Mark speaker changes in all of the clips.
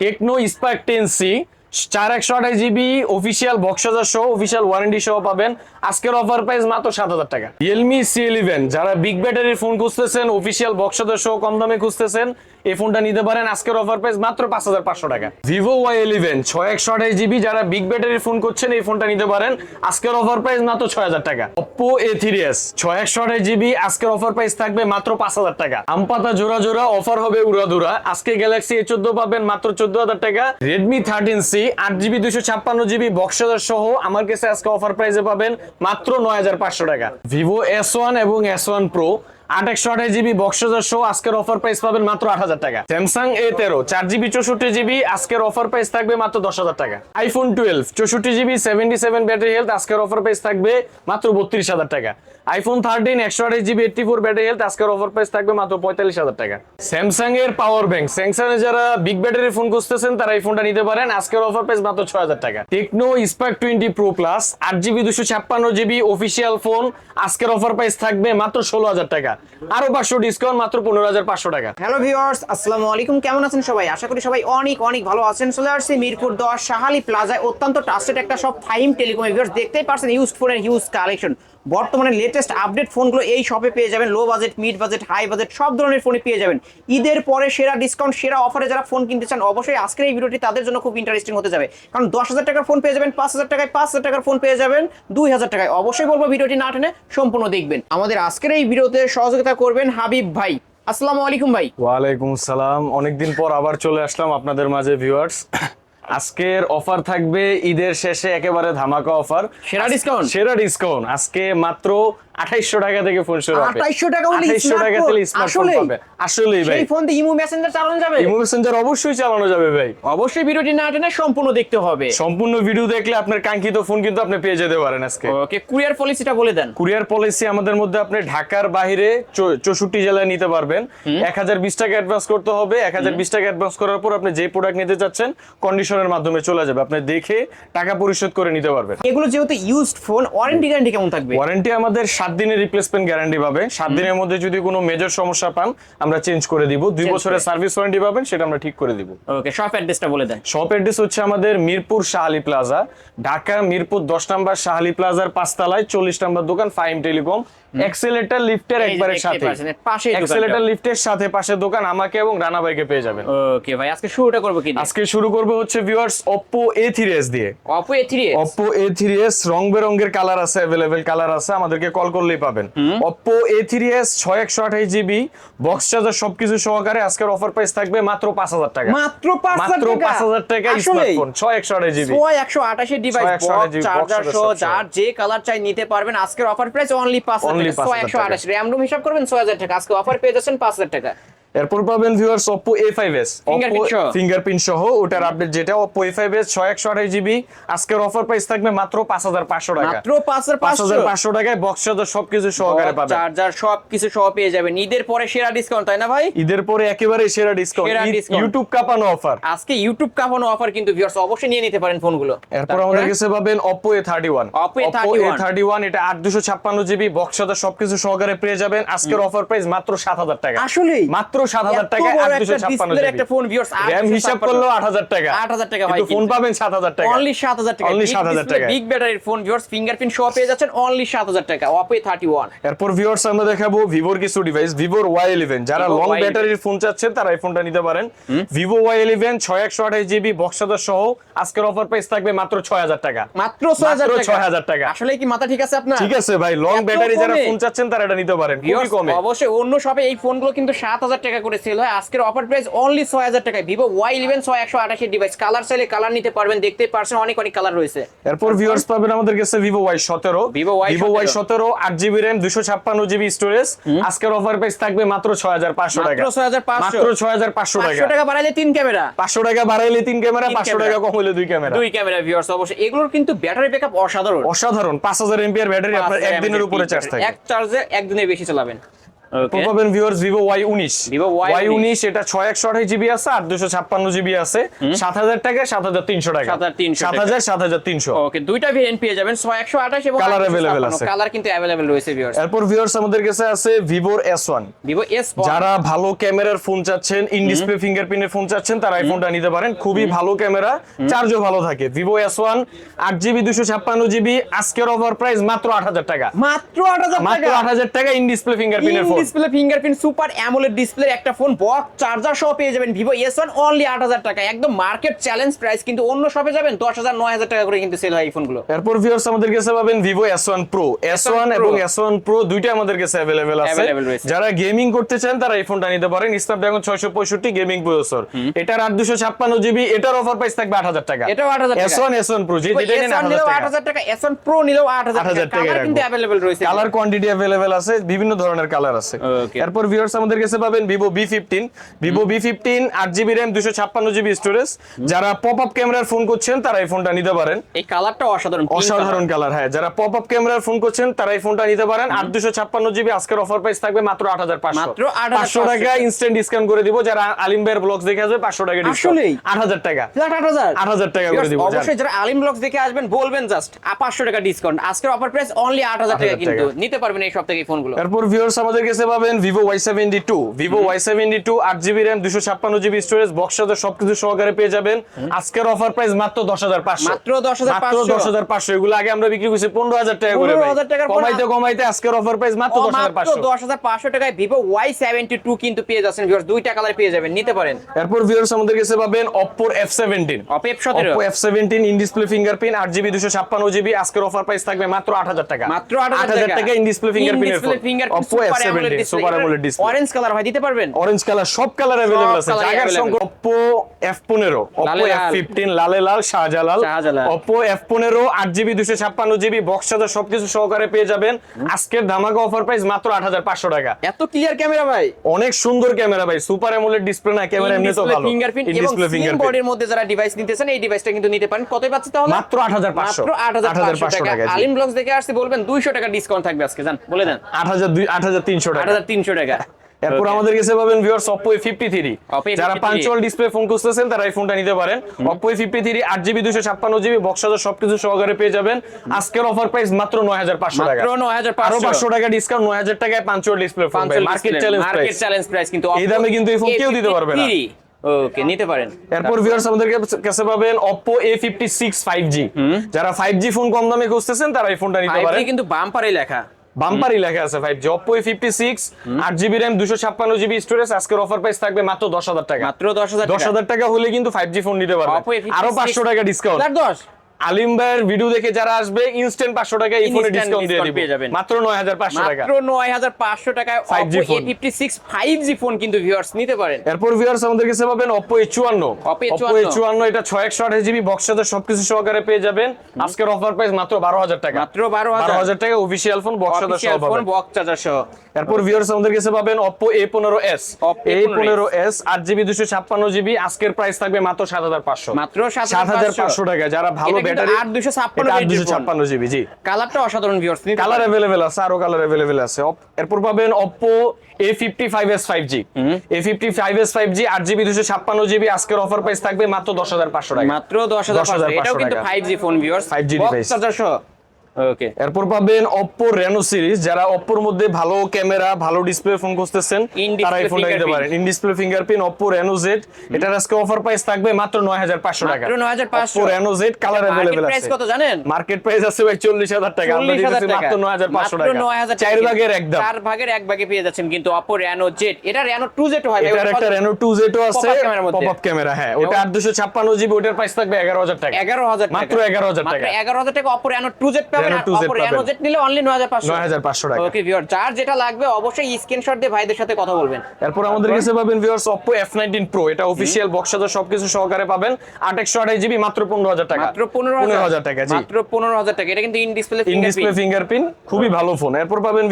Speaker 1: Tecno Spark ten C চার একশো আঠাশ জিবি অফিসিয়াল বক্সাজার সহ অফিসিয়াল ওয়ারেন্টি সহ পাবেন। আজকের অফার প্রাইস মাত্র সাত হাজার টাকা। রিয়েলমি সি ইলেভেন যারা বিগ ব্যাটারির ফোন খুঁজতেছেন অফিসিয়াল বক্সাজার সহ কম দামে খুঁজতেছেন এই ফোনটা নিতে পারেন আজকের অফার প্রাইস মাত্র পাঁচ হাজার পাঁচশো টাকা। ভিভো ওয়াই ইলেভেন ছয় একশো আঠাশ জিবি যারা বিগ ব্যাটারির ফোন করছেন, এই ফোনটা নিতে পারেন আজকের অফার প্রাইস মাত্র ছয় হাজার টাকা। অপ্পো এ থ্রি এস ছয় একশো আঠাশ জিবি আজকের অফার প্রাইস থাকবে মাত্র পাঁচ হাজার টাকা। আমপাতা জোড়া জোড়া অফার হবে উড়াধুরা আজকে গ্যালাক্সি এ চোদ্দ পাবেন মাত্র চোদ্দ হাজার টাকা। রেডমি থার্টিন সি আট জিবি দুশো ছাপ্পান্ন জিবি বক্সাদার সহ আমার কাছে আজকে অফার প্রাইসে পাবেন মাত্র নয় হাজার পাঁচশো টাকা। ভিভো এস ওয়ান এবং এস ওয়ান প্রো আট একশো আঠাশ জিবি বক্সাদার সহ আজকের অফার প্রাইস পাবেন মাত্র আট হাজার টাকা। স্যামসাং এ তেরো, চার জিবি চৌষট্টি জিবি আজকের অফার প্রাইস থাকবে মাত্র দশ হাজার টাকা। আইফোন টুয়েলভ চৌষট্টি GB seventy seven battery health আজকের অফার প্রাইস থাকবে মাত্র বত্রিশ হাজার টাকা। আইফোন থার্টিন একশো আঠাশ GB eighty four battery health আজকের অফার প্রাইস থাকবে মাত্র পঁয়তাল্লিশ হাজার টাকা। স্যামসাং এর পাওয়ার ব্যাংক স্যামসাং এর যারা বিগ ব্যাটারি ফোন খুঁজতেছেন, তারা এই ফোনটা নিতে পারেন। আজকের অফার প্রাইস মাত্র ছয় হাজার টাকা। Tecno Spark twenty pro plus আট জিবি, দুশো ছাপ্পান্ন জিবি অফিসিয়াল ফোন আজকের অফার প্রাইস থাকবে মাত্র ষোলো হাজার টাকা। আরও পাঁচশো ডিসকাউন্ট মাত্র পনেরো হাজার পাঁচশো টাকা।
Speaker 2: হ্যালো ভিউয়ার্স আসসালামু আলাইকুম। কেমন আছেন সবাই? আশা করি সবাই অনেক অনেক ভালো আছেন। চলে আসছি মিরপুর দশ শাহালি প্লাজায়। অত্যন্ত ট্রাস্টেড একটা সব ফাইম টেলিকম ভিউয়ার্স দেখতেই পারছেন ইউজ ফোনের হিউজ কালেকশন বর্তমানে লেটেস্ট আপডেট ফোনগুলো এই শপে পেয়ে যাবেন। Low budget mid budget high budget সব ধরনের ফোনে পেয়ে যাবেন। ঈদের পরে সেরা ডিসকাউন্ট সেরা অফারে যারা ফোন কিনতে চান, অবশ্যই আজকের এই ভিডিওটি তাদের জন্য খুব ইন্টারেস্টিং হতে যাবে। কারণ দশ হাজার টাকার ফোন পেয়ে যাবেন, পাঁচ হাজার টাকায় পাঁচ হাজার টাকার ফোন পেয়ে যাবেন, দুই হাজার টাকায়। অবশ্যই বলব ভিডিওটি না টেনে সম্পূর্ণ দেখবেন। আমাদের আজকের এই ভিডিওতে সহযোগিতা করবেন হাবিব ভাই। আসসালামু আলাইকুম ভাই।
Speaker 1: ওয়ালাইকুম সালাম অনেকদিন পর আবার চলে আসলাম আপনাদের মাঝে ভিউয়ার্স আজকের অফার থাকবে ঈদের শেষে একেবারে ধামাকা অফার
Speaker 2: সেরা discount?
Speaker 1: সেরা ডিসকাউন্ট আজকে মাত্র আঠাইশশো টাকা থেকে ফোন শুরু হবে।
Speaker 2: 2800 টাকা
Speaker 1: 2800 টাকা থেকে স্মার্টফোন পাবে। আসলেই ভাই।
Speaker 2: ফোন দিয়ে ইমো মেসেঞ্জার চালানো যাবে?
Speaker 1: ইমো মেসেঞ্জার অবশ্যই চালানো যাবে ভাই।
Speaker 2: অবশ্যই ভিডিওটি না টেনে সম্পূর্ণ দেখতে হবে।
Speaker 1: সম্পূর্ণ ভিডিও দেখলে আপনার কাঙ্ক্ষিত ফোন কিন্তু আপনি পেয়ে যেতে পারেন আজকে।
Speaker 2: ওকে কুরিয়ার পলিসিটা বলে দেন।
Speaker 1: কুরিয়ার পলিসি আমাদের মধ্যে আপনি ঢাকার বাইরে চৌষট্টি জেলায় নিতে পারবেন। এক হাজার বিশ টাকা অ্যাডভান্স করতে হবে। এক হাজার বিশ টাকা অ্যাডভান্স করার পর আপনি যে প্রোডাক্ট নিতে চাচ্ছেন কন্ডিশনের মাধ্যমে চলে যাবে। আপনি দেখে টাকা পরিশোধ করে নিতে পারবেন।
Speaker 2: এগুলো যেহেতু ইউজড ফোন ওয়ারেন্টি গ্যারান্টি কেমন থাকবে?
Speaker 1: ওয়ারেন্টি আমাদের সাত দিনের রিপ্লেসমেন্ট গ্যারান্টি পাবে। সাত দিনের মধ্যে যদি কোনো মেজর সমস্যা পান আমরা চেঞ্জ করে দিব। দুই বছরের সার্ভিস ওয়ারেন্টি পাবেন সেটা আমরা ঠিক করে দিব।
Speaker 2: ওকে শপ অ্যাড্রেসটা বলে দেন।
Speaker 1: শপ অ্যাড্রেস হচ্ছে আমাদের মিরপুর শাহালি প্লাজা ঢাকা মিরপুর দশ নম্বর শাহালি প্লাজার পাঁচতলায় চল্লিশ নম্বর দোকান ফাইম টেলিকম এক্সেলেটার লিফটের একবারে সাথে
Speaker 2: দোকানটা।
Speaker 1: এক্সেলেটার লিফটের সাথে পাশে দোকান আমাকে এবং রানা ভাইকে পেয়ে যাবেন।
Speaker 2: ওকে ভাই আজকে শুরুটা করব কি
Speaker 1: আজকে শুরু করব হচ্ছে ভিউয়ার্স Oppo A3s দিয়ে।
Speaker 2: এ থ্রি
Speaker 1: Oppo A3s রং বেরঙের কালার আছে অ্যাভেলেবেল কালার আছে আমাদেরকে কল করলেই পাবেন। Oppo A3s ছয় একশো আঠাশ জিবি বক্স চার্জার সবকিছু সহকারে আজকের অফার প্রাইস থাকবে মাত্র পাঁচ হাজার টাকা।
Speaker 2: মাত্র পাঁচ
Speaker 1: মাত্র পাঁচ হাজার টাকা স্মার্টফোন ছয় একশো আঠাশ জিবি
Speaker 2: একশো আঠাশের ডিভাইস
Speaker 1: 6128 GB
Speaker 2: চার্জার সহ যার যে কালার চাই নিতে পারবেন আজকের অফার প্রাইস অনলি পাঁচ
Speaker 1: Only
Speaker 2: হাজার ছয়
Speaker 1: 5,000
Speaker 2: একশো। আঠাশ র্যাম রুম হিসাব করবেন ছয় হাজার টাকা আজকে অফার পেয়ে যাচ্ছেন পাঁচ হাজার টাকা
Speaker 1: এরপর পাবেন ভিউয়ার্স Oppo A5s
Speaker 2: Fingerprint সহ।
Speaker 1: ফিঙ্গারপ্রিন্ট সহ ওটার আপডেট যেটা Oppo A5s ছয় একশো আঠাশ জিবি আজকের অফার প্রাইস থাকবে মাত্র পাঁচ হাজার পাঁচশো টাকা।
Speaker 2: মাত্র পাঁচ হাজার
Speaker 1: পাঁচ হাজার
Speaker 2: পাঁচশো
Speaker 1: পাঁচশো টাকায় বক্স চার্জার সবকিছু সহকারে পাবেন।
Speaker 2: চার্জার সব কিছু সহ পেয়ে যাবেন। ঈদের পরে সেরা ডিসকাউন্ট তাই না ভাই?
Speaker 1: ঈদের পরে একেবারে সেরা ডিসকাউন্ট ইউটিউব কাপানো অফার
Speaker 2: আজকে ইউটিউব কাপানো অফার কিন্তু ভিউয়ার্স অবশ্যই নিয়ে নিতে পারেন ফোনগুলো
Speaker 1: এরপর আমাদের কাছে পাবেন Oppo A31
Speaker 2: Oppo A31
Speaker 1: A31 এটা 8256 জিবি বক্স চার্জার সবকিছু সহকারে পেয়ে যাবেন। আজকের অফার প্রাইস মাত্র 7000 টাকা।
Speaker 2: আসলেই?
Speaker 1: মাত্র 7000 টাকা
Speaker 2: ডিসপ্লের একটা ফোন ভিউয়ার্স
Speaker 1: র‍্যাম হিসাব করল 8000 টাকা।
Speaker 2: 8000 টাকা ভাই
Speaker 1: ফোন পাবেন 7000 টাকা।
Speaker 2: অনলি 7000 টাকা।
Speaker 1: Only 7000 টাকা।
Speaker 2: বিগ ব্যাটারির ফোন ভিউয়ার্স ফিঙ্গারপ্রিন্ট সহ পেয়ে যাচ্ছেন অনলি 7000 টাকা। Oppo A31
Speaker 1: এরপর ভিউয়ার্স আমরা দেখাবো ভিভোর কিছু ডিভাইস ভিভোর Y11 যারা লং ব্যাটারির ফোন চাচ্ছেন তারা এই ফোনটা নিতে পারেন। Vivo Y11 6128 GB box charger সহ আজকের অফার প্রাইস থাকবে মাত্র 6000 টাকা।
Speaker 2: মাত্র 6000
Speaker 1: মাত্র
Speaker 2: টাকা।
Speaker 1: 6000 টাকা।
Speaker 2: আসলে কি মাথা ঠিক আছে আপনার?
Speaker 1: ঠিক আছে ভাই লং ব্যাটারি যারা ফোন চাচ্ছেন তারা এটা নিতে পারেন খুবই কমে।
Speaker 2: অবশ্যই অন্য শপে এই ফোনগুলো কিন্তু সাত হাজার টাকা করে সেল হয়। আজকের অফার প্রাইস অনলি ছয় হাজার টাকায়। ভিভো ওয়াই ইলেভেন ছয় একশো আঠাশের ডিভাইস কালার চাইলে কালার নিতে পারবেন। দেখতে পারছেন অনেক অনেক কালার রয়েছে।
Speaker 1: এরপর ভিউয়ার্স পাবেন আমাদের কাছে ভিভো ওয়াই সতেরো।
Speaker 2: Vivo Y
Speaker 1: ভিভো ওয়াই সতেরো আট জিবি র্যাম দুশো ছাপ্পান্ন জিবি স্টোরেজ আজকের অফার প্রাইস থাকবে মাত্র ছয় হাজার পাঁচশো টাকা।
Speaker 2: মাত্র 6500
Speaker 1: মাত্র ছয় হাজার পাঁচশো টাকা।
Speaker 2: টাকা বাড়াইলে তিন ক্যামেরা।
Speaker 1: পাঁচশো টাকা বাড়াইলে তিন ক্যামেরা পাঁচশো টাকা কম হলে দুই ক্যামেরা।
Speaker 2: দুই ক্যামেরা ভিউয়ার্স অবশ্যই। এগুলোর কিন্তু ব্যাটারি ব্যাকআপ অসাধারণ।
Speaker 1: অসাধারণ। পাঁচ হাজার এমপিআর ব্যাটারি আপনার একদিনের উপরে চার্জ থাকে।
Speaker 2: এক চার্জে একদিনে বেশি চালাবেন.
Speaker 1: পাবেন ভিউয়ার্স ভিভো ওয়াই উনিশ।
Speaker 2: Vivo Y19
Speaker 1: ওয়াই উনিশ এটা ছয় একশো আঠাশ জিবি আছে আর দুশো ছাপ্পান্ন জিবি আছে। সাত হাজার টাকা সাত হাজার তিনশো টাকা।
Speaker 2: 7,300
Speaker 1: সাত হাজার সাত হাজার তিনশো।
Speaker 2: ওকে দুইটা ভেরিয়েন্ট পেয়ে যাবেন ছয় একশো আঠাশ এবং
Speaker 1: Color available আছে।
Speaker 2: কালার কিন্তু অ্যাভেলেবেল রয়েছে ভিউয়ার্স
Speaker 1: এরপর ভিউয়ার্স আমাদের কাছে আছে ভিভোর এস ওয়ান
Speaker 2: ভিভো এস
Speaker 1: যারা ভালো ক্যামেরার ফোন চাচ্ছেন ইন ডিসপ্লে ফিঙ্গারপ্রিন্টের ফোন চাচ্ছেন তারা আইফোনটা নিতে পারেন। খুবই ভালো ক্যামেরা চার্জও ভালো থাকে। ভিভো এস ওয়ান আট জিবি দুশো ছাপ্পান্ন জিবি আজকের ওভার প্রাইস মাত্র আট হাজার টাকা।
Speaker 2: মাত্র আট হাজার
Speaker 1: মাত্র আট হাজার টাকা in display ফিঙ্গারপ্রিন্টের phone
Speaker 2: display fingerprint super AMOLED display একটা ফোন বক্স চার্জার সহ পেয়ে যাবেন ভিভো এস ওয়ান অনলি আট হাজার টাকা। একদম মার্কেট চ্যালেঞ্জ প্রাইস কিন্তু অন্য শপে যাবেন দশ হাজার নয় হাজার টাকা করে কিন্তু সেল হয় এই ফোনগুলো
Speaker 1: এরপর ভিউয়ার্স আমাদের কাছে পাবেন Vivo S one pro S
Speaker 2: one
Speaker 1: এবং এস ওয়ান প্রো দুইটা আমাদের কাছে অ্যাভেলেবেল আছে। যারা গেমিং করতে চান তারা এই ফোনটা নিতে পারেন। স্ন্যাপড্রাগন ছয়শো পঁয়ষট্টি গেমিং প্রসেসর এটার আট দুশো ছাপ্পান্ন জিবি এটার অফার প্রাইস থাকবে আট হাজার টাকা।
Speaker 2: এটাও 8,000 টাকা।
Speaker 1: S one S one pro যে যেটা আট হাজার টাকা।
Speaker 2: হাজার এস ওয়ান প্রো নিলেও আট হাজার টাকা। কিন্তু। অ্যাভেলেবেল রয়েছে।
Speaker 1: কালার কোয়ান্টিটি অ্যাভেলেবেল আছে বিভিন্ন ধরনের কালার আছে।
Speaker 2: Okay.
Speaker 1: এরপর ভিউয়ার্স আমাদের কাছে পাবেন Vivo B fifteen Vivo B fifteen আট জিবি র্যাম দুশো ছাপ্পান্ন জিবি স্টোরেজ যারা পপ আপ ক্যামেরার ফোন করছেন তারা এই ফোনটা নিতে পারেন।
Speaker 2: এই কালারটা অসাধারণ
Speaker 1: অসাধারণ কালার হ্যাঁ। যারা পপ আপ ক্যামেরার ফোন করছেন তারা এই ফোনটা নিতে পারেন। আট দুশো ছাপ্পান্ন জিবি আজকের অফার প্রাইস থাকবে মাত্র আট হাজার পাঁচশো।
Speaker 2: মাত্র
Speaker 1: পাঁচশো টাকা ইনস্ট্যান্ট ডিসকাউন্ট করে দিব। যারা আলিম ভাইয়ের ব্লগস দেখে আসবে পাঁচশো টাকা
Speaker 2: আসলেই?
Speaker 1: আট হাজার টাকা।
Speaker 2: 8,000
Speaker 1: 8,000 টাকা করে দিব,
Speaker 2: অবশ্যই যারা আলিম ব্লগস দেখে আসবেন বলবেন জাস্ট পাঁচশো টাকা ডিসকাউন্ট আজকের অফার প্রাইস অনলি আট হাজার টাকা কিন্তু নিতে পারবেন এই সব থেকে ফোনগুলো
Speaker 1: এরপর ভিউয়ার্স আমাদের কাছে পাবেন Vivo Y seventy two Vivo Y seventy two আট জিবি র্যাম দুশো ছাপ্পান্ন জিবি স্টোরেজ বক্স সবকিছু সহকারে পেয়ে যাবেন। আজকের অফার প্রাইস মাত্র দশ হাজার পাঁচশো।
Speaker 2: মাত্র 10,500
Speaker 1: মাত্র দশ হাজার পাঁচশো। এগুলো আগে আমরা বিক্রি করছি পনেরো হাজার টাকা করে ভাই।
Speaker 2: 15,000 টাকার ফোন
Speaker 1: কমাইতে কমাইতে আজকের অফার প্রাইস মাত্র দশ হাজার পাঁচশো।
Speaker 2: দশ হাজার পাঁচশো টাকায় ভিভো ওয়াই সেভেন্টি টু কিন্তু পেয়ে যাচ্ছেন viewers, দুইটা কালার পেয়ে যাবেন নিতে পারেন।
Speaker 1: এরপর ভিউয়ার্স আমাদের কাছে পাবেন অপ্পোর এফ সেভেন্টিন
Speaker 2: সতেরো
Speaker 1: Oppo F seventeen in display fingerprint আট জিবি দুশো ছাপ্পান্ন জিবি। আজকের অফার প্রাইস থাকবে মাত্র আট হাজার টাকা।
Speaker 2: মাত্র আট হাজার
Speaker 1: টাকা। ইন ডিসপ্লে ফিঙ্গারপ্রিন্টের phone Oppo F seventeen Super AMOLED display
Speaker 2: orange colour ভাই দিতে পারবেন
Speaker 1: অরেঞ্জ কালার সব কালার अवेलेबल আছে
Speaker 2: colour
Speaker 1: জায়গার
Speaker 2: available।
Speaker 1: সঙ্গে Oppo F15 Oppo
Speaker 2: লালে লাল।
Speaker 1: F15 লালে লাল Shahjalal
Speaker 2: Shahjalal.
Speaker 1: Oppo F15 8GB 256GB box সাথে সবকিছু সহকারে পেয়ে যাবেন আজকের ধামাকা অফার প্রাইস মাত্র 8500 টাকা
Speaker 2: এত ক্লিয়ার ক্যামেরা ভাই
Speaker 1: অনেক সুন্দর ক্যামেরা ভাই সুপার অ্যামোলেড ডিসপ্লে না ক্যামেরা এমনি তো ভালো
Speaker 2: ফিঙ্গারপ্রিন্ট এবং
Speaker 1: ডিসপ্লে
Speaker 2: সিম
Speaker 1: ফিঙ্গারপ্রিন্ট
Speaker 2: বডির মধ্যে যারা ডিভাইস নিতেছেন এই ডিভাইসটা কিন্তু নিতে পারেন কতই পাচ্ছি তাহলে
Speaker 1: মাত্র 8500
Speaker 2: মাত্র 8500 টাকা
Speaker 1: টাকা জি।
Speaker 2: আলিম ব্লগস দেখে আসছি বলবেন 200 টাকা ডিসকাউন্ট থাকবে আজকে জান বলে দেন
Speaker 1: 8000 8300
Speaker 2: 8300 টাকা।
Speaker 1: এরপর আমাদের কাছে পাবেন ভিউয়ার্স Oppo A53 যারা পাঞ্চুয়াল ডিসপ্লে ফোন খুঁজতেছেন তারা এই ফোনটা নিতে পারেন। Oppo A53 8GB 256GB box সাথে সবকিছু সহকারে পেয়ে যাবেন। আজকের অফার প্রাইস মাত্র 9500 টাকা।
Speaker 2: মাত্র 9500
Speaker 1: আরও 500 টাকা ডিসকাউন্ট 9000 টাকায় punctual display phone market
Speaker 2: challenge
Speaker 1: market
Speaker 2: challenge price কিন্তু
Speaker 1: এই দামে কিন্তু এই ফোন কেউ দিতে পারবে না।
Speaker 2: ওকে নিতে পারেন।
Speaker 1: এরপর ভিউয়ার্স আমাদের কাছে পাবেন Oppo A56 5G যারা 5G ফোন কম দামে খুঁজতেছেন তারা এই ফোনটা নিতে পারেন।
Speaker 2: কিন্তু বাম্পারে লেখা।
Speaker 1: বাম্পারই লেখা আছে 5G Oppo A56 8GB RAM 256GB storage আজকের অফার প্রাইস থাকবে মাত্র 10000 টাকা।
Speaker 2: মাত্র 10000
Speaker 1: দশ হাজার টাকা হলে কিন্তু ফাইভ জি ফোন নিতে পারবে। আরও পাঁচশো টাকা ডিসকাউন্ট
Speaker 2: 10
Speaker 1: আলিম ভাইয়ের ভিডিও দেখে যারা আসবে ইনস্ট্যান্ট পাঁচশো টাকা এই ফোনে ডিসকাউন্ট দিয়ে দিব। মাত্র নয় হাজার পাঁচশো টাকা।
Speaker 2: মাত্র 9500 টাকায়
Speaker 1: 5G
Speaker 2: Oppo
Speaker 1: ফোন।
Speaker 2: A56 5G ফোন কিন্তু ভিউয়ার্স নিতে পারেন।
Speaker 1: এরপর ভিউয়ার্স আমাদের কাছে পাবেন Oppo A54
Speaker 2: Oppo
Speaker 1: Oppo
Speaker 2: A54
Speaker 1: A54 এটা 6128 জিবি বক্স সাথে সবকিছু সহকারে পেয়ে যাবেন। আজকের অফার প্রাইস মাত্র 12000 টাকা।
Speaker 2: মাত্র 12,000
Speaker 1: 12000 টাকা অফিশিয়াল ফোন বক্স সাথে সহ
Speaker 2: অফিশিয়াল ফোন
Speaker 1: পাবেন
Speaker 2: বক্স চার্জার সহ
Speaker 1: এরপর ভিউয়ার্স আমাদের কাছে পাবেন Oppo A15s
Speaker 2: Oppo
Speaker 1: A15s 8GB 256GB আজকের প্রাইস থাকবে মাত্র 7500
Speaker 2: মাত্র
Speaker 1: 7500 টাকা। যারা ভালো ব্যাটারি
Speaker 2: 8256
Speaker 1: 8256 জিবি জি।
Speaker 2: কালারটা অসাধারণ ভিউয়ার্স
Speaker 1: কালার। অ্যাভেলেবেল আছে আরও কালার অ্যাভেলেবেল আছে। এরপর পাবেন Oppo A55s 5G A55s 5G 8GB 256GB আজকের অফার প্রাইস থাকবে মাত্র 10500 টাকা।
Speaker 2: মাত্র 10500 এটাও কিন্তু
Speaker 1: টাকা।
Speaker 2: 5G phone viewers
Speaker 1: 5G
Speaker 2: box
Speaker 1: device।
Speaker 2: Charger সহ। ওকে
Speaker 1: এরপর পাবেন Oppo Reno সিরিজ যারা Oppo এর মধ্যে ভালো ক্যামেরা ভালো ডিসপ্লে ফোন খুঁজতেছেন তারা এই ফোনটা নিতে পারেন। In display fingerprint Oppo Reno Z এটার আজকে অফার প্রাইস থাকবে মাত্র 9500 টাকা।
Speaker 2: মাত্র 9500
Speaker 1: Oppo Reno Z colour
Speaker 2: market price
Speaker 1: আছে।
Speaker 2: কত জানেন?
Speaker 1: মার্কেট প্রাইস আছে ভাই 40000 টাকা। আমরা
Speaker 2: 40,000
Speaker 1: দিতেছি মাত্র 9500
Speaker 2: মাত্র
Speaker 1: টাকা।
Speaker 2: 9,000
Speaker 1: চার ভাগের একদম।
Speaker 2: চার ভাগের এক ভাগে পেয়ে যাচ্ছেন কিন্তু Oppo Reno Z এটা Reno 2Z হয়। ভাই,
Speaker 1: এটার একটা টু জেটো আছে।
Speaker 2: Pop-up camera র মধ্যে।
Speaker 1: পপ আপ ক্যামেরা হ্যাঁ ওটা আট দুশো ছাপ্পান্ন জিবি ওটার প্রাইস থাকবে এগারো হাজার টাকা।
Speaker 2: 11000 টাকা।
Speaker 1: মাত্র 11,000
Speaker 2: মাত্র
Speaker 1: টাকা।
Speaker 2: 11000 টাকা Oppo Reno 2Z
Speaker 1: এরপর পাবেন ভিউয়ার্স Oppo F19 Pro এটা অফিশিয়াল বক্স সাথে সবকিছু সহকারে পাবেন। 2828 জিবি জি।
Speaker 2: মাত্র
Speaker 1: খুবই ভালো ফোন এরপর পাবেন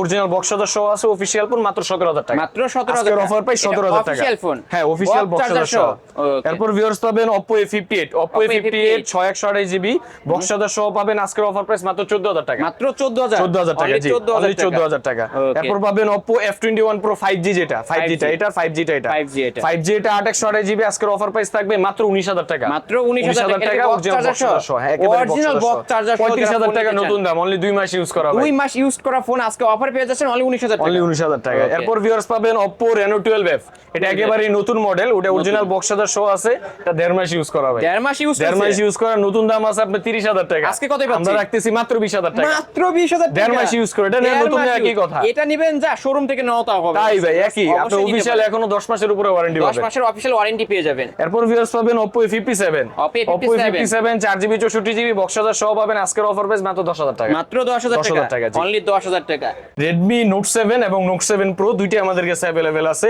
Speaker 1: অরিজিনাল বক্স সাথে সহ আছে অফিসিয়াল ফোন মাত্র 17000 টাকা।
Speaker 2: মাত্র 17000 টাকা।
Speaker 1: অফার পাই 17000 টাকা।
Speaker 2: অফিশিয়াল
Speaker 1: হ্যাঁ অফিশিয়াল বক্স সাথে সহ। এরপর ভিউয়ার্স পাবেন Oppo F 58
Speaker 2: Oppo
Speaker 1: 6128 GB সহ পাবেন। আজকের অফার প্রাইস মাত্র 14000 টাকা।
Speaker 2: মাত্র
Speaker 1: 14000 14000 টাকা জি। 14000 টাকা। এরপর পাবেন Oppo F21 Pro 5G যেটা।
Speaker 2: 5G
Speaker 1: টা এটা 5G টা এটা।
Speaker 2: 5G এটা।
Speaker 1: GB আজকের অফার প্রাইস থাকবে মাত্র 19000 টাকা।
Speaker 2: মাত্র 19000 টাকা। সহ।
Speaker 1: একেবারে অরিজিনাল
Speaker 2: 35000
Speaker 1: টাকা নতুন দাম 2 মাস ইউজ করা 2
Speaker 2: মাস ইউজ করা ফোন আজকে অফার পেয়ে যাচ্ছেন অনলি 19000 টাকা।
Speaker 1: অনলি 19000 টাকা। এরপর ভিউয়ার্স পাবেন Oppo Reno 12F এটা একেবারে নতুন মডেল ওটা অরিজিনাল বক্স চার্জার সহ আছে এটা দেড় মাস ইউজ করা হবে
Speaker 2: দেড় মাস ইউজ
Speaker 1: দেড় মাস ইউজ করা নতুন দাম আছে আপনার তিরিশ হাজার টাকা
Speaker 2: আজকে কতই পাচ্ছি?
Speaker 1: আমরা রাখতেছি মাত্র বিশ হাজার টাকা
Speaker 2: মাত্র বিশ হাজার
Speaker 1: দেড় মাস use করে, এটা নিয়ে নতুন একই কথা।
Speaker 2: এটা নিবেন যা শোরুম থেকে নেওয়া তাও হবে
Speaker 1: তাই ভাই একই আপনি
Speaker 2: অবশ্যই নিতে
Speaker 1: অফিসিয়াল
Speaker 2: পারেন।
Speaker 1: এখনো দশ মাসের উপরে ওয়ারেন্টি
Speaker 2: দশ
Speaker 1: পাবেন
Speaker 2: মাসের অফিসিয়াল ওয়ারেন্টি পেয়ে যাবেন
Speaker 1: এরপর ভিউয়ার্স পাবেন Oppo A57
Speaker 2: Oppo A57
Speaker 1: Oppo A57 4GB 64GB box charger সহ পাবেন আজকের অফার প্রাইস মাত্র 10000 টাকা
Speaker 2: মাত্র দশ হাজার
Speaker 1: 10,000
Speaker 2: টাকা
Speaker 1: টাকা, জি।
Speaker 2: অনলি দশ হাজার টাকা
Speaker 1: Redmi Note 7 এবং Note 7 Pro দুইটাই আমাদের কাছে अवेलेबल আছে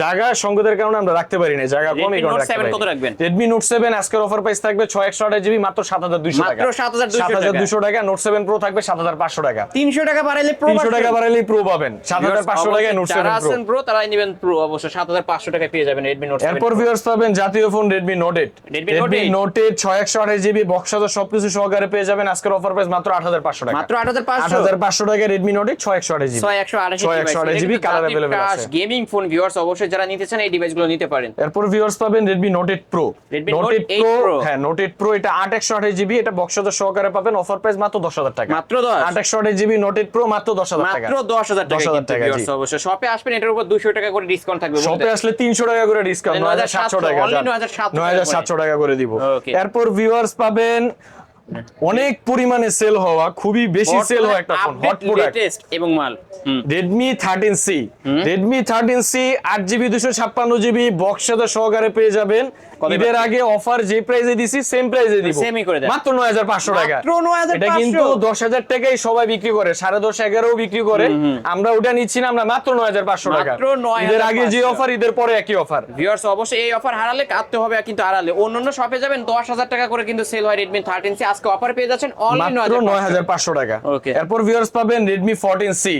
Speaker 1: জায়গা সংকটের কারণে আমরা রাখতে পারি না জায়গা কম
Speaker 2: Redmi
Speaker 1: এই কারণে
Speaker 2: Note
Speaker 1: রাখতে
Speaker 2: 7
Speaker 1: পারি
Speaker 2: কত রাখবেন?
Speaker 1: Redmi Note 7 আজকের অফার প্রাইস থাকবে 6128GB মাত্র 7200 টাকা।
Speaker 2: মাত্র 7,200 টাকা।
Speaker 1: 7200 টাকা Note 7 Pro থাকবে 7500 টাকা।
Speaker 2: তিনশো টাকা বাড়াইলে প্রো
Speaker 1: 300 টাকা বাড়াইলেই Pro পাবেন। 7500 টাকায় Note 7
Speaker 2: যারা
Speaker 1: Pro
Speaker 2: আছেন প্রো তারাই নেবেন প্রো অবশ্য সাত হাজার পাঁচশো টাকা পেয়ে যাবেন রেডমি নোট
Speaker 1: এরপর ভিউয়ার্স পাবেন জাতীয় phone Note 8
Speaker 2: Redmi Note
Speaker 1: Redmi
Speaker 2: 8
Speaker 1: Note 8 6128 GB box সবকিছু সহকারে পেয়ে যাবেন আজকের অফার প্রাইস মাত্র 8500 টাকা।
Speaker 2: মাত্র আট হাজার পাঁচশো।
Speaker 1: 8500 টাকা Redmi Note 8 6128 জিবি
Speaker 2: ছয় একশো আড়াইশো
Speaker 1: ছয় একশো আড়াই GB color available আছে।
Speaker 2: গেমিং ফোন ভিউয়ার্স অবশ্যই যারা নিতে চান এই ডিভাইসগুলো নিতে পারেন।
Speaker 1: এরপর ভিউয়ার্স পাবেন Redmi Note 8 Pro
Speaker 2: Redmi
Speaker 1: Note 8
Speaker 2: 8
Speaker 1: Pro? হ্যাঁ 8 Pro এটা 8128 জিবি এটা বক্স সহকারে পাবেন। অফার প্রাইস মাত্র 10000 টাকা।
Speaker 2: মাত্র 10
Speaker 1: 8128 জিবি 8 Pro মাত্র 10000 টাকা।
Speaker 2: মাত্র টাকা
Speaker 1: 10,000 টাকা,
Speaker 2: অবশ্যই। শপে আসবেন এটার উপর টাকা করে ডিসকাউন্ট থাকবে
Speaker 1: শপে আসলে 300 টাকা করে ডিসকাউন্ট
Speaker 2: মানে
Speaker 1: 9700 টাকা
Speaker 2: only
Speaker 1: যান।
Speaker 2: 9700
Speaker 1: 9700 টাকা করে। দিব। এরপর ভিউয়ার্স পাবেন অনেক পরিমাণে সেল হওয়া খুবই বেশি সেল হওয়া একটা ফোন হট প্রোডাক্ট
Speaker 2: এবং মাল
Speaker 1: জিবি দুশো ছাপ্পান্ন জিবি বক্স সাথে সহকারে পেয়ে যাবেন। ঈদের আগে অফার যে প্রাইসে দিছি সেম প্রাইসে দিব।
Speaker 2: Same ই করে দেন।
Speaker 1: মাত্র নয় হাজার পাঁচশো টাকা।
Speaker 2: মাত্র 9,500
Speaker 1: এটা কিন্তু দশ হাজার টাকাই সবাই বিক্রি করে সাড়ে দশ এগারো বিক্রি করে। আমরা ওটা নিচ্ছি না আমরা মাত্র নয় হাজার পাঁচশো টাকা।
Speaker 2: মাত্র 9,500
Speaker 1: ঈদের আগে যে অফার ঈদের পরে একই অফার
Speaker 2: ভিউয়ার্স অবশ্যই এই অফার হারালে কাটতে হবে কিন্তু হারালে। অন্যান্য শপে যাবেন দশ হাজার টাকা করে কিন্তু সেল হয় থার্টিন সি আজকে অফার পেয়ে যাচ্ছেন অনলি
Speaker 1: মাত্র নয় হাজার পাঁচশো টাকা।
Speaker 2: Okay.
Speaker 1: এরপর ভিউয়ার্স পাবেন রেডমি ফোরটিন সি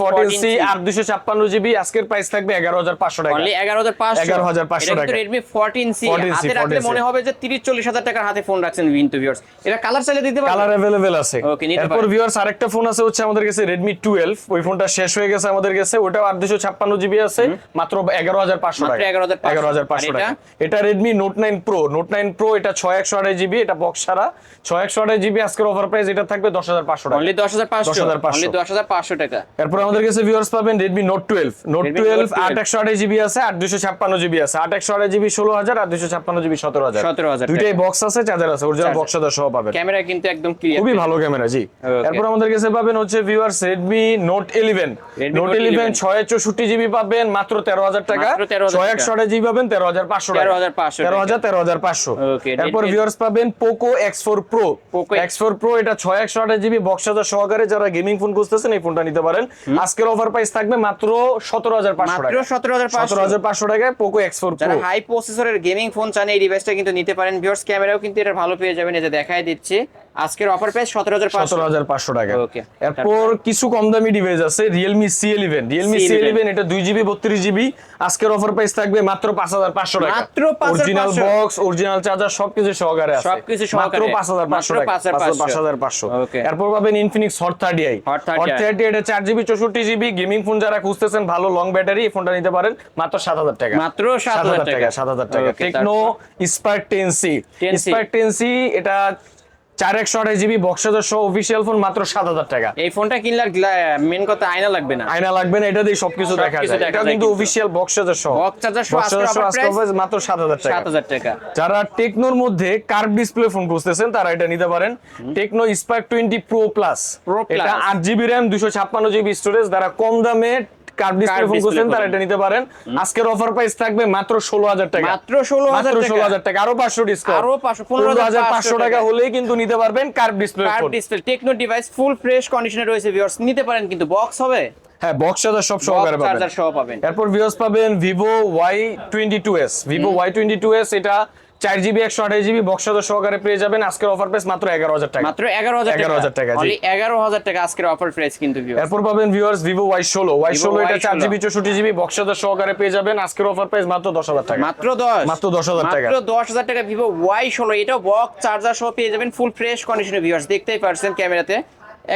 Speaker 2: 14C
Speaker 1: আর দুশো ছাপ্পান্ন জিবি আজকের প্রাইস থাকবে এগারো হাজার পাঁচশো টাকা।
Speaker 2: অনলি এগারো হাজার পাঁচশো।
Speaker 1: 11,500 টাকা।
Speaker 2: সি
Speaker 1: 14C,
Speaker 2: হাতে রাখলে
Speaker 1: 14C
Speaker 2: মনে হবে যে তিরিশ চল্লিশ হাজার টাকার হাতে ফোন রাখছেন কিন্তু ভিউয়ার্স এটা কালার চাইলে দিতে পারবেন
Speaker 1: কালার अवेलेबल আছে
Speaker 2: Okay, নিতে
Speaker 1: এরপর
Speaker 2: পারেন।
Speaker 1: ভিউয়ার্স আরেকটা ফোন আছে হচ্ছে আমাদের কাছে Redmi 12 ওই ফোনটা শেষ হয়ে গেছে আমাদের কাছে ওটাও 8256 জিবি আছে মাত্র 11500
Speaker 2: মাত্র
Speaker 1: টাকা
Speaker 2: 11,500
Speaker 1: 11500
Speaker 2: আর
Speaker 1: টাকা
Speaker 2: এটা?
Speaker 1: এটা Redmi Note 9 Pro Note 9 Pro এটা 6128 জিবি এটা বক্স ছাড়া 6128 জিবি আজকের অফার প্রাইস এটা থাকবে 10500 টাকা
Speaker 2: অনলি দশ হাজার পাঁচশো
Speaker 1: 10,500
Speaker 2: অনলি দশ হাজার পাঁচশো টাকা
Speaker 1: এরপর আমাদের কাছে ভিউয়ার্স পাবেন Redmi Note 12 Note
Speaker 2: Redmi
Speaker 1: 12
Speaker 2: Note 12
Speaker 1: 8128 GB আছে 8256 জিবি আছে 8128 জিবি 16000 আর 256 জিবি 17000
Speaker 2: 17,000
Speaker 1: দুইটাই বক্স আছে চার্জার আছে অরিজিনাল বক্স সহ পাবেন।
Speaker 2: ক্যামেরা কিন্তু একদম ক্লিয়ার
Speaker 1: খুবই ভালো ক্যামেরা জি। এরপর আমাদের কাছে পাবেন হচ্ছে viewers 11
Speaker 2: Redmi
Speaker 1: Note
Speaker 2: Note
Speaker 1: 11
Speaker 2: 11
Speaker 1: 664 GB পাবেন মাত্র 13000 টাকা।
Speaker 2: মাত্র 13,000 টাকা।
Speaker 1: 628 জিবি পাবেন 13500 টাকা।
Speaker 2: 13,500 টাকা।
Speaker 1: 13000 13500
Speaker 2: Okay,
Speaker 1: এরপর ভিউয়ার্স পাবেন Poco X4 Pro
Speaker 2: Poco
Speaker 1: X4 Pro এটা 628 জিবি বক্স সহকারে যারা গেমিং ফোন খুঁজতেছেন এই ফোনটা নিতে পারেন। আজকের অফার প্রাইস থাকবে মাত্র 17500 টাকা
Speaker 2: মাত্র সতেরো হাজার পাঁচশো।
Speaker 1: টাকায় X4
Speaker 2: যারা
Speaker 1: Pro
Speaker 2: হাই প্রসেসরের গেমিং ফোন চান এই ডিভাইসটা কিন্তু নিতে পারেন। ভিউয়ার্স ক্যামেরাও কিন্তু এটা ভালো পেয়ে যাবেন। যে দেখাই দিচ্ছি। আজকের অফার প্রাইস সতেরো হাজার পাঁচশো
Speaker 1: সতেরো হাজার পাঁচশো টাকা।
Speaker 2: Okay.
Speaker 1: এরপর কিছু কম দামি ডিভাইস আছে ইলেভেন রিয়েলমি সি
Speaker 2: C11
Speaker 1: এটা দুই জিবি বত্রিশ জিবি। আজকের অফার প্রাইস থাকবে মাত্র পাঁচ হাজার পাঁচশো টাকা।
Speaker 2: মাত্র 5,500
Speaker 1: অরিজিনাল বক্স অরিজিনাল চার্জার সবকিছু সহকারে আছে।
Speaker 2: সবকিছু সহকারে। মাত্র
Speaker 1: টাকা।
Speaker 2: 5,500
Speaker 1: পাঁচ হাজার পাঁচশো।
Speaker 2: Okay.
Speaker 1: এরপর পাবেন I
Speaker 2: Hot 30i
Speaker 1: hot thirty এটা চার জিবি চৌষট্টি জিবি গেমিং ফোন যারা খুঁজতেছেন ভালো লং ব্যাটারি এই ফোনটা নিতে পারেন মাত্র সাত হাজার টাকা।
Speaker 2: মাত্র 7,000 টাকা।
Speaker 1: সাত হাজার টাকা। Ten C
Speaker 2: 10C
Speaker 1: Spark ten C এটা চার একশো আঠাশ জিবি বক্সাদার সহ অফিসিয়াল ফোন মাত্র সাত হাজার টাকা।
Speaker 2: এই ফোনটা কিনলে মেন কথা আয়না লাগবে না।
Speaker 1: আয়না লাগবে না এটা দিয়ে সবকিছু দেখা যায়। এটা কিন্তু। অফিসিয়াল বক্সাদার সহ। বক্সাদার সহ মাত্র সাত হাজার টাকা।
Speaker 2: সাত হাজার টাকা।
Speaker 1: যারা টেকনোর মধ্যে কার্ভ ডিসপ্লে ফোন খুঁজতেছেন তারা এটা নিতে পারেন। Tecno Spark twenty
Speaker 2: pro plus.
Speaker 1: এটা আট জিবি র্যাম দুশো ছাপ্পান্ন জিবি স্টোরেজ যারা কম দামে কার্ভ ডিসপ্লে ফোন খুঁজছেন তারা এটা নিতে পারেন। আজকের অফার প্রাইস থাকবে মাত্র ষোলো হাজার টাকা।
Speaker 2: মাত্র 16,000
Speaker 1: মাত্র
Speaker 2: টাকা।
Speaker 1: আরও পাঁচশো ডিসকাউন্ট
Speaker 2: আরও 500,
Speaker 1: পনেরো হাজার পাঁচশো
Speaker 2: 15,500
Speaker 1: টাকা। হলেই কিন্তু নিতে পারবেন curve
Speaker 2: display
Speaker 1: curve
Speaker 2: display Tecno device full fresh কন্ডিশনে রয়েছে ভিউয়ার্স নিতে পারেন কিন্তু বক্স হবে?
Speaker 1: হ্যাঁ বক্স চার্জার সব সহকারে পাবেন।
Speaker 2: চার্জার সহ পাবেন।
Speaker 1: এরপর ভিউয়ার্স পাবেন Vivo Y twenty two S Vivo Y twenty two S এটা চার জিবি একশো আঠাশ জিবি বক্স সহকারে পেয়ে যাবেন। আজকের অফার প্রাইস মাত্র এগারো হাজার টাকা।
Speaker 2: মাত্র এগারো হাজার
Speaker 1: 11,000 টাকা, জি।
Speaker 2: এগারো হাজার টাকা আজকের অফার প্রাইস কিন্তু।
Speaker 1: এরপর পাবেন ভিউয়ার্স ভিভো ওয়াই ষোলো। ওয়াই ষোলো এটা চার
Speaker 2: Y16
Speaker 1: জিবি চৌষট্টি জিবি বক্স সহকারে পেয়ে যাবেন। আজকের অফার প্রাইস মাত্র দশ হাজার টাকা।
Speaker 2: মাত্র দশ।
Speaker 1: মাত্র 10,000 টাকা।
Speaker 2: মাত্র দশ হাজার টাকা ভিভো ওয়াই ষোলো। এটাও বক্স চার্জার সহ পেয়ে যাবেন ফুল ফ্রেশ কন্ডিশনে ভিউয়ার্স দেখতেই পারছেন ক্যামেরাতে।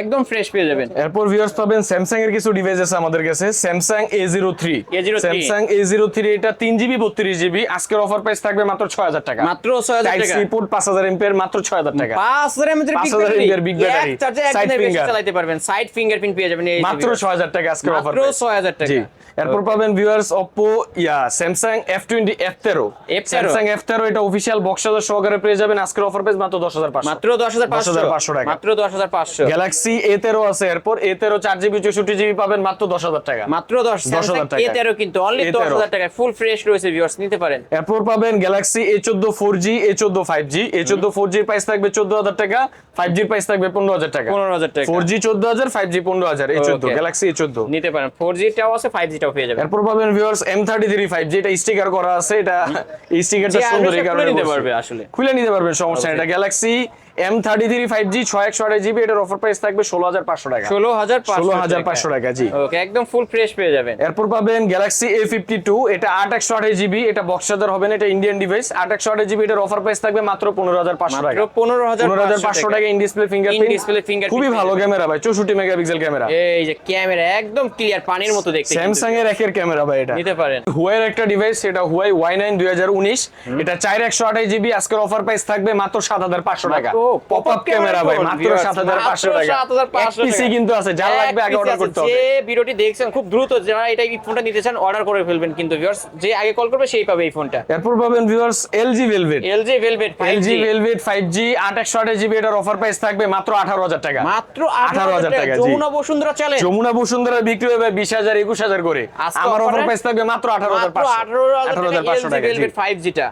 Speaker 2: একদম ফ্রেশ পেয়ে যাবেন।
Speaker 1: এরপর ভিউয়ার্স পাবেন স্যামসাং এর কিছু ডিভাইস আছে আমাদের কাছে। Samsung A zero three
Speaker 2: A03
Speaker 1: Samsung A zero three এটা তিন জিবি বত্রিশ জিবি আজকের অফার প্রাইস থাকবে মাত্র ছয় হাজার টাকা।
Speaker 2: মাত্র ছয় হাজার
Speaker 1: টাইপ
Speaker 2: টাকা।
Speaker 1: সি পোর্ট পাঁচ হাজার এমপিয়ার মাত্র ছয় হাজার টাকা।
Speaker 2: পাঁচ হাজার এমএচ
Speaker 1: 5000 এর big battery, side finger।
Speaker 2: চালাতে পারবেন। সাইড ফিঙ্গারপ্রিন্ট পেয়ে যাবেন এই
Speaker 1: মাত্র ছয় হাজার টাকা আজকের অফার
Speaker 2: মাত্র ছয় হাজার টাকা।
Speaker 1: জি। এরপর পাবেন ভিউয়ার্স Oppo ইয়া এফ তেরো
Speaker 2: F13
Speaker 1: স্যামসাং এফ তেরো এটা অফিসিয়াল বক্স সহকারে পেয়ে যাবেন। আজকের অফার প্রাইস মাত্র দশ হাজার পাঁচশো।
Speaker 2: মাত্র দশ হাজার পাঁচশো।
Speaker 1: 10,500 টাকা।
Speaker 2: মাত্র দশ হাজার
Speaker 1: গ্যালাক্সি এ তেরো আছে। এরপর এ তেরো চার জিবি চৌষট্টি জিবি পাবেন মাত্র দশ হাজার টাকা।
Speaker 2: মাত্র দশ
Speaker 1: 10,000 টাকা।
Speaker 2: এ তেরো কিন্তু অনলি দশ হাজার টাকায় ফুল ফ্রেশ রয়েছে ভিউয়ার্স নিতে পারেন।
Speaker 1: এরপর পাবেন গ্যালাক্সি এ চোদ্দ ফোর জি এ চোদ্দ ফাইভ জি এ চোদ্দ ফোর জির প্রাইস থাকবে চোদ্দ হাজার টাকা ফাইভ জির প্রাইস থাকবে পনেরো হাজার টাকা।
Speaker 2: পনেরো হাজার টাকা।
Speaker 1: ফোর জি চোদ্দ হাজার ফাইভ জি পনেরো হাজার এই চোদ্দ গ্যালাক্সি এ চোদ্দ
Speaker 2: নিতে পারেন। ফোর জিটাও আছে ফাইভ জিটাও পেয়ে যাবেন।
Speaker 1: এরপর পাবেন viewers M thirty three five G এটা স্টিকার করা আছে এটা এই স্টিকারটা সুন্দর এই কারণে
Speaker 2: খুলে নিতে পারবে আসলে।
Speaker 1: খুলে নিতে পারবেন সমস্যা এটা Galaxy M thirty three five G ছয় একশো আঠাশ জিবি এটার অফার প্রাইস থাকবে ষোলো হাজার পাঁচশো টাকা।
Speaker 2: ষোলো হাজার
Speaker 1: ষোলো হাজার পাঁচশো টাকা জি।
Speaker 2: ওকে একদম ফুল ফ্রেশ পেয়ে যাবেন।
Speaker 1: এরপর পাবেন গ্যালাক্সি এ ফিফটি টু এটা আট একশো আঠাশ জিবি এটা বক্সাদার হবে না এটা ইন্ডিয়ান ডিভাইস আট একশো আঠাশ জিবি এটার অফার প্রাইস থাকবে মাত্র পনেরো হাজার পাঁচশো টাকা।
Speaker 2: পনেরো হাজার
Speaker 1: পনেরো হাজার পাঁচশো টাকা in display fingerprint
Speaker 2: In-display fingerprint
Speaker 1: খুবই ভালো ক্যামেরা ভাই চৌষট্টি মেগাপিক্সেল ক্যামেরা
Speaker 2: এই যে ক্যামেরা একদম ক্লিয়ার পানির মতো দেখতে।
Speaker 1: স্যামসাং এর একের ক্যামেরা ভাই এটা।
Speaker 2: নিতে পারেন।
Speaker 1: হুয়াইয়ের একটা ডিভাইস সেটা হুয়াই ওয়াই নাইন দুই হাজার উনিশ। এটা চার একশো আঠাশ জিবি আজকের অফার প্রাইস থাকবে মাত্র সাত হাজার পাঁচশো টাকা।
Speaker 2: মাত্র
Speaker 1: পপ আপ ক্যামেরা ভাই মাত্র
Speaker 2: viewers,
Speaker 1: সাত হাজার পাঁচশো
Speaker 2: মাত্র
Speaker 1: টাকা
Speaker 2: 7,500
Speaker 1: পিসি কিন্তু আছে
Speaker 2: এক
Speaker 1: লাগবে আগে অর্ডার করতে হবে।
Speaker 2: যে ভিডিওটি দেখছেন খুব দ্রুত যারা এটা এই ফোনটা নিতে চান অর্ডার করে ফেলবেন কিন্তু ভিউয়ার্স যে আগে কল করবে সেই পাবে এই ফোনটা।
Speaker 1: এরপর পাবেন ভিউয়ার্স ভেলভেট ফাইভ জি আট একশো আঠাশ জিবি এটার অফার প্রাইস থাকবে মাত্র আঠারো হাজার টাকা।
Speaker 2: মাত্র
Speaker 1: 18,000
Speaker 2: 18000
Speaker 1: টাকা।
Speaker 2: যমুনা বসুন্ধরা চলে
Speaker 1: যমুনা বসুন্ধরা বিক্রি হবে বিশ হাজার একুশ হাজার করে।
Speaker 2: আজকে
Speaker 1: আমার অফার প্রাইস থাকবে মাত্র আঠারো হাজার
Speaker 2: মাত্র 18000
Speaker 1: আঠারো হাজার
Speaker 2: টাকা
Speaker 1: জি।
Speaker 2: ভেলভেট 5G টা।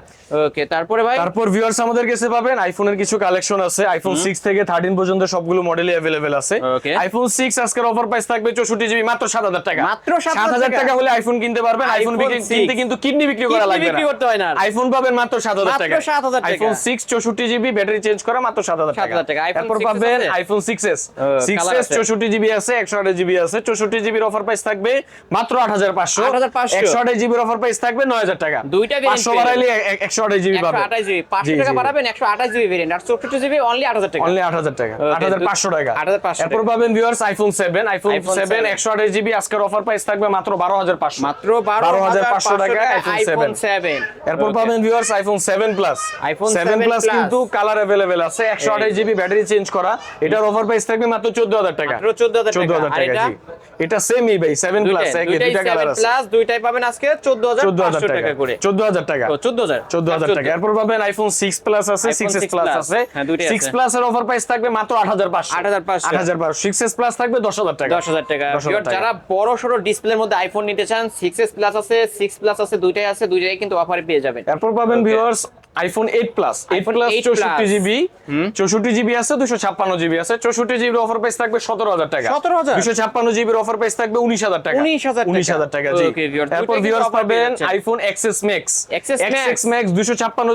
Speaker 2: ওকে তারপরে ভাই?
Speaker 1: তারপর ভিউয়ার্স আমাদের কাছে পাবেন আইফোনের কিছু কালেকশন আছে আইফোন সিক্স থেকে থার্টিন পর্যন্ত সবগুলো মডেলই অ্যাভেলেবেল আছে। আইফোন সিক্স আজকের অফার প্রাইস থাকবে চৌষট্টি জিবি মাত্র সাত হাজার টাকা।
Speaker 2: মাত্র 7,000
Speaker 1: সাত হাজার টাকা। হলে আইফোন কিনতে পারবেন আইফোন
Speaker 2: iPhone
Speaker 1: কিনতে কিন্তু কিডনি বিক্রি করা
Speaker 2: কিডনি
Speaker 1: লাগবে
Speaker 2: বিক্রি করতে হয় না।
Speaker 1: আইফোন পাবেন মাত্র সাত হাজার
Speaker 2: মাত্র
Speaker 1: টাকা।
Speaker 2: 7,000 টাকা।
Speaker 1: আইফোন সিক্স চৌষট্টি জিবি ব্যাটারি চেঞ্জ করা মাত্র সাত হাজার টাকা।
Speaker 2: 7,000 টাকা। 6s
Speaker 1: পাবেন
Speaker 2: আছে?
Speaker 1: IPhone six S six
Speaker 2: colour
Speaker 1: S
Speaker 2: আছে।
Speaker 1: চৌষট্টি জিবি আছে একশো আঠাশ জিবি আছে। চৌষট্টি জিবির অফার প্রাইস থাকবে মাত্র আট হাজার পাঁচশো।
Speaker 2: 8,500
Speaker 1: একশো আঠাশ জিবির অফার প্রাইস থাকবে নয় হাজার টাকা।
Speaker 2: দুইটা variant
Speaker 1: পাঁচশো বাড়াইলে একশো আঠাশ জিবি পাবেন।
Speaker 2: 128 জিবি
Speaker 1: জি,
Speaker 2: 500 টাকা। বাড়াবেন 128 জিবি ভেরিয়েন্ট আর 64 জিবি অনলি 8000 টাকা।
Speaker 1: অনলি আট হাজার টাকা।
Speaker 2: Okay,
Speaker 1: আট হাজার পাঁচশো টাকা।
Speaker 2: 8,500
Speaker 1: এরপর পাবেন viewers iPhone seven
Speaker 2: iPhone seven
Speaker 1: একশো আঠাশ জিবি আজকের অফার প্রাইস থাকবে মাত্র বারো হাজার পাঁচশো।
Speaker 2: মাত্র 12500 টাকা আইফোন 7
Speaker 1: এরপর পাবেন viewers iPhone seven plus
Speaker 2: iPhone
Speaker 1: seven
Speaker 2: plus
Speaker 1: কিন্তু কালার অ্যাভেলেবেল আছে। একশো আঠাশ জিবি ব্যাটারি চেঞ্জ করা। এটার অফার প্রাইস থাকবে মাত্র চোদ্দ হাজার টাকা।
Speaker 2: মাত্র 14,000
Speaker 1: চোদ্দ হাজার
Speaker 2: টাকা। এটা?
Speaker 1: সেমই ভাই সেভেন প্লাস দুইটা কালার আছে।
Speaker 2: প্লাস দুইটাই পাবেন আজকে
Speaker 1: চোদ্দ হাজার
Speaker 2: 14500 টাকা।
Speaker 1: টাকা
Speaker 2: করে।
Speaker 1: চোদ্দ হাজার টাকা।
Speaker 2: ও 14000
Speaker 1: চোদ্দ হাজার টাকা। এরপর পাবেন আইফোন সিক্স প্লাস আছে সিক্স প্লাস আছে।
Speaker 2: হ্যাঁ, দুইটাই।
Speaker 1: প্লাস এর অফার প্রাইস থাকবে মাত্র আট হাজার পাঁচশো
Speaker 2: 8,500
Speaker 1: আট হাজার পাঁচশো সিক্স এস প্লাস থাকবে দশ হাজার টাকা
Speaker 2: 10000 টাকা
Speaker 1: 10,000 টাকা।
Speaker 2: যারা বড় সড়ো ডিসপ্লের মধ্যে আইফোন নিতে চান 6s প্লাস আছে 6 প্লাস আছে দুইটাই আছে দুইটাই কিন্তু অফারে পেয়ে যাবেন
Speaker 1: এরপর পাবেন. ভিউয়ার্স আইফোন প্লাস প্লাস
Speaker 2: 8
Speaker 1: চৌষট্টি জিবি চৌষট্টি জিবি আছে দুশো ছাপ্পান্ন জিবি আছে। চৌষট্টি জিবির অফার প্রাইস থাকবে সতেরো হাজার টাকা।
Speaker 2: 17,000?
Speaker 1: দুশো ছাপ্পান্ন জিবির অফার প্রাইস থাকবে উনিশ হাজার টাকা।
Speaker 2: 19,000 টাকা।
Speaker 1: জি।
Speaker 2: কিন্তু
Speaker 1: ভিউয়ার্স পাবেন iPhone
Speaker 2: XS Max।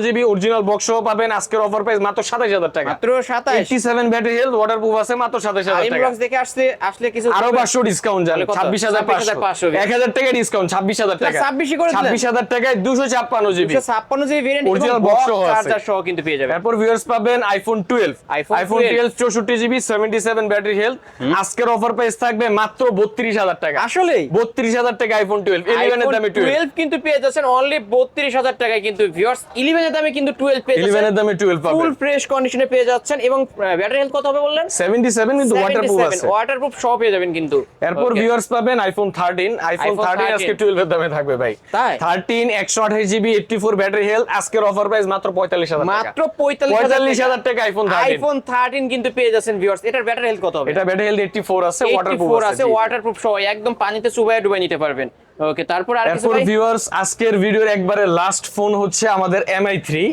Speaker 1: GB original box সহ পাবেন। আজকের অফার প্রাইস মাত্র সাতাশ হাজার টাকা।
Speaker 2: মাত্র 27
Speaker 1: eighty seven battery health waterproof আছে মাত্র সাতাশ হাজার টাকা।
Speaker 2: ইনবক্স দেখে আসলে আসলে কিছু
Speaker 1: আরও পাঁচশো ডিসকাউন্ট জান।
Speaker 2: তাহলে কত?
Speaker 1: ছাব্বিশ হাজার পাঁচশো।
Speaker 2: 26,500
Speaker 1: এক হাজার টাকা ডিসকাউন্ট ছাব্বিশ হাজার টাকা।
Speaker 2: 26 করে
Speaker 1: ছাব্বিশ হাজার টাকায় দুশো ছাপ্পান্ন জিবি
Speaker 2: 256 জিবি ভেরিয়েন্ট
Speaker 1: Original
Speaker 2: এবং
Speaker 1: box
Speaker 2: box
Speaker 1: সহ আছে।
Speaker 2: চার্জার সহ কিন্তু পেয়ে যাবেন।
Speaker 1: এরপর ভিউয়ার্স পাবেন iPhone 12
Speaker 2: iPhone 12
Speaker 1: 12 64 GB 77 battery health আজকের অফার প্রাইস থাকবে মাত্র 32000 টাকা।
Speaker 2: আসলেই?
Speaker 1: 32000 টাকা আইফোন 12 11 এর দামে 12
Speaker 2: 12 কিন্তু পেয়ে যাচ্ছেন অনলি 32000 টাকায় কিন্তু ভিউয়ার্স 11 এর দামে কিন্তু 12 পেয়ে
Speaker 1: 11 এর দামে 12
Speaker 2: ফুল ফ্রেশ কন্ডিশনে পেয়ে যাচ্ছেন এবং ব্যাটারি হেলথ কত হবে বললেন?
Speaker 1: 77 কিন্তু ওয়াটারপ্রুফ আছে।
Speaker 2: ওয়াটারপ্রুফ সহ পেয়ে যাবেন কিন্তু।
Speaker 1: এরপর. ভিউয়ার্স পাবেন আইফোন 13 আইফোন
Speaker 2: iPhone
Speaker 1: 13 আজকে
Speaker 2: 13
Speaker 1: 12 এর দামে থাকবে ভাই।
Speaker 2: তাই?
Speaker 1: 13 128 জিবি 84 ব্যাটারি হেলথ আজকের অফার প্রাইস মাত্র 45000 হাজার
Speaker 2: মাত্র 45000
Speaker 1: 45000 টাকা। আইফোন 13
Speaker 2: আইফোন 13 কিন্তু পেয়ে যাচ্ছেন ভিউয়ার্স এটার ব্যাটারি হেলথ কত হবে?
Speaker 1: এটা ব্যাটারি হেলথ 84 আছে ওয়াটারপ্রুফ
Speaker 2: 84
Speaker 1: আছে।
Speaker 2: ওয়াটারপ্রুফ সহ একদম পানিতে চুবাইয়া ডুবাই নিতে পারবেন। ওকে তারপর আর কিছু
Speaker 1: ভিউয়ার্স আজকের ভিডিওর একবারে লাস্ট ফোন হচ্ছে আমাদের এমআই থ্রি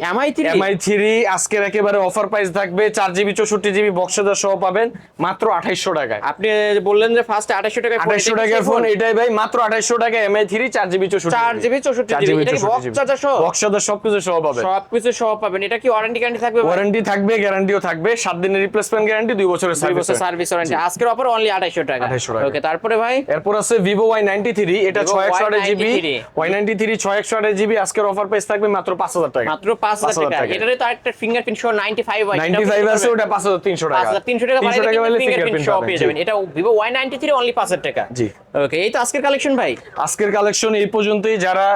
Speaker 2: MI3?
Speaker 1: আজকের একেবারে অফার প্রাইস থাকবে চার জিবি চৌষট্টি জিবি সহ পাবেন মাত্র আঠাইশশো টাকায়।
Speaker 2: আপনি বললেন যে ফার্স্ট আঠাশশো টাকা
Speaker 1: আঠাইশশো টাকার ফোন এটাই ভাই মাত্র আঠাইশশো টাকা এমআই থ্রি চার জিবি চৌষট্টি
Speaker 2: চার জিবি চৌষট্টি জিবি এটা কি বক্স চার্জার সহ।
Speaker 1: বক্সদার সবকিছু সহ পাবেন।
Speaker 2: সবকিছু সহ পাবেন। এটা কি ওয়ারেন্টি গ্যারান্টি থাকবে
Speaker 1: ওয়ারেন্টি থাকবে গ্যারান্টিও থাকবে সাত দিনের রিপ্লেসমেন্ট গ্যারান্টি দুই বছরের
Speaker 2: দুই
Speaker 1: সার্ভিস
Speaker 2: বছর সার্ভিস ওয়ারেন্টি আজকের অফার অনলি 2800 টাকা
Speaker 1: 2800
Speaker 2: ওকে তারপরে ভাই?
Speaker 1: এরপর আছে নাইনটি থ্রি এটা
Speaker 2: Vivo
Speaker 1: ছয় একশো আট GB
Speaker 2: Y93
Speaker 1: Y ninety three ছয় একশো আঠাশ জিবি আজকের অফার প্রাইস থাকবে মাত্র পাঁচ হাজার টাকা।
Speaker 2: মাত্র 5000 টাকা। এটারে তো আরেকটা ফিঙ্গারপ্রিন্ট সহ 95 হয়
Speaker 1: নাইনটি ফাইভ আছে ওটা পাঁচ হাজার তিনশো টাকা।
Speaker 2: 5300 টাকা
Speaker 1: তিনশো টাকা
Speaker 2: ফিঙ্গারপ্রিন্ট পেয়ে যাবেন। এটা ভিভো Y93 অনলি 5000 টাকা।
Speaker 1: জি।
Speaker 2: ওকে এই তো আজকের কালেকশন ভাই।
Speaker 1: আজকের কালেকশন এই পর্যন্তই। যারা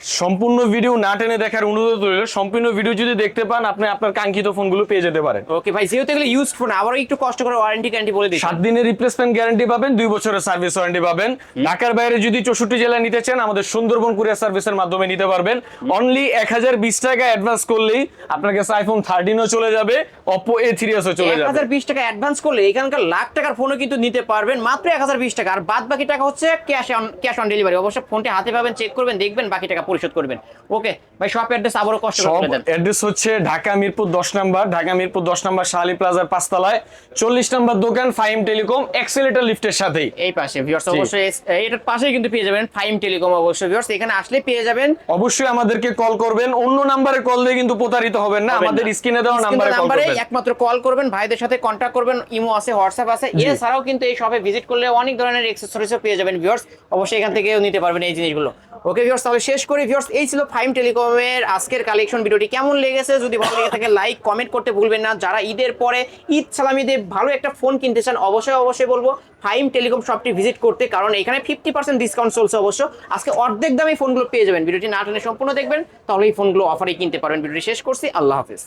Speaker 1: সম্পূর্ণ ভিডিও না টেনে দেখার অনুরোধ রইল। সম্পূর্ণ ভিডিও যদি দেখতে পান আপনি আপনার কাঙ্ক্ষিত ফোনগুলো পেয়ে যেতে পারেন।
Speaker 2: ওকে ভাই যেহেতু এগুলো ইউজ ফোন আবারও একটু কষ্ট করে ওয়ারেন্টি গ্যারান্টি বলে দিই
Speaker 1: সাত দিনের রিপ্লেসমেন্ট গ্যারান্টি পাবেন দুই বছরের সার্ভিস ওয়ারেন্টি পাবেন। ঢাকার বাইরে যদি চৌষট্টি জেলায় নিতে চান আমাদের সুন্দরবন কুরিয়ার সার্ভিসের মাধ্যমে নিতে পারবেন। অনলি এক হাজার বিশ টাকা অ্যাডভান্স করলেই আপনার কাছে আইফোন থার্টিনও চলে যাবে অপো এ থ্রি এসও চলে যাবে।
Speaker 2: 1020 টাকা অ্যাডভান্স করলে এখানকার লাখ টাকার ফোনও কিন্তু নিতে পারবেন মাত্র 1020 টাকা। আর বাদ বাকি টাকা হচ্ছে cash on cash on delivery অবশ্যই ফোনটি হাতে পাবেন চেক করবেন দেখবেন বাকি টাকা পরিশোধ করবেন। ওকে ভাই শপ অ্যাড্রেস আবারও কষ্ট করে দেন।
Speaker 1: অ্যাড্রেস হচ্ছে ঢাকা মিরপুর দশ নাম্বার ঢাকা মিরপুর দশ নাম্বার শাহালি প্লাজার পাঁচতলায়। চল্লিশ নাম্বার দোকান ফাইম টেলিকম এক্সেলেটার লিফটের সাথেই।
Speaker 2: এই পাশে ভিউয়ার্স অবশ্যই এটার পাশেই কিন্তু পেয়ে যাবেন ফাইম টেলিকম অবশ্যই। ভিউয়ার্স এখানে আসলে পেয়ে যাবেন।
Speaker 1: অবশ্যই আমাদেরকে কল করবেন। অন্য নাম্বারে কল দিয়ে কিন্তু প্রতারিত হবেন না। আমাদের স্ক্রিনে দেওয়া নাম্বারে কল
Speaker 2: নাম্বারে
Speaker 1: করবেন।
Speaker 2: একমাত্র কল করবেন। ভাইদের সাথে কন্ট্যাক্ট করবেন। ইমো আছে হোয়াটসঅ্যাপ আছে। এছাড়াও কিন্তু এই শপে ভিজিট করলে অনেক ধরনের এক্সেসরিজও পেয়ে যাবেন। ভিউয়ার্স অবশ্যই এখান থেকেও নিতে পারবেন এই জিনিসগুলো। ওকে ভিউয়ার্স তাহলে শেষ করি। ভিউয়ার্স এই ছিল ফাইম টেলিকমের আজকের কালেকশন ভিডিওটি কেমন লেগেছে? যদি ভালো লেগে থাকে লাইক কমেন্ট করতে ভুলবেন না। যারা ঈদের পরে ঈদ সালামি দিয়ে ভালো একটা ফোন কিনতে চান, অবশ্যই অবশ্যই বলব ফাইম টেলিকম শপটি ভিজিট করতে, কারণ এখানে ফিফটি পার্সেন্ট ডিসকাউন্ট চলছে অবশ্য। আজকে অর্ধেক দামে ফোনগুলো পেয়ে যাবেন। ভিডিওটি না টেনে সম্পূর্ণ দেখবেন তাহলে এই ফোনগুলো অফারে কিনতে পারবেন। ভিডিওটি শেষ করছি। আল্লাহ হাফিজ।